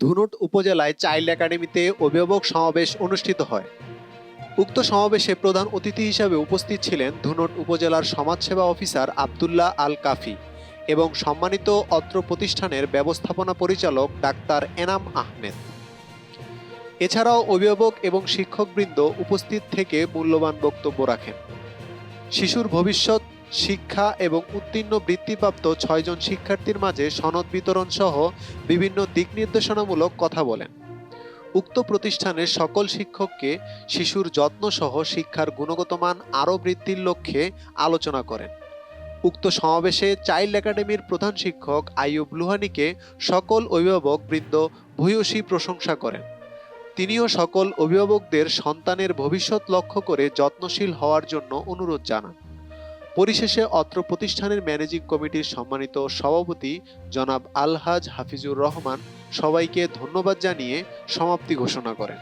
ধুনট উপজেলায় চাইল্ড একাডেমিতে অভিভাবক সমাবেশ অনুষ্ঠিত হয়। উক্ত সমাবেশে প্রধান অতিথি হিসাবে উপস্থিত ছিলেন ধুনট উপজেলার সমাজসেবা অফিসার আবদুল্লাহ আল কাফি এবং সম্মানিত অত্র প্রতিষ্ঠানের ব্যবস্থাপনা পরিচালক ডাক্তার এনাম আহমেদ। এছাড়াও অভিভাবক এবং শিক্ষকবৃন্দ উপস্থিত থেকে মূল্যবান বক্তব্য রাখেন। শিশুর ভবিষ্যৎ শিক্ষা এবং উত্তীর্ণ বৃত্তিপ্রাপ্ত ছয়জন শিক্ষার্থীর মাঝে সনদ বিতরণ সহ বিভিন্ন দিক নির্দেশনামূলক কথা বলেন। উক্ত প্রতিষ্ঠানের সকল শিক্ষককে শিশুর যত্ন সহ শিক্ষার গুণগত মান আরও বৃদ্ধির লক্ষ্যে আলোচনা করেন। উক্ত সমাবেশে চাইল্ড একাডেমির প্রধান শিক্ষক আইয়ুব লুহানিকে সকল অভিভাবক বৃন্দ ভূয়সী প্রশংসা করেন। তিনিও সকল অভিভাবকদের সন্তানের ভবিষ্যৎ লক্ষ্য করে যত্নশীল হওয়ার জন্য অনুরোধ জানান। পরিশেষে অত্র প্রতিষ্ঠানের ম্যানেজিং কমিটির সম্মানিত সভাপতি জনাব আলহাজ হাফিজুর রহমান সবাইকে ধন্যবাদ জানিয়ে সমাপ্তি ঘোষণা করেন।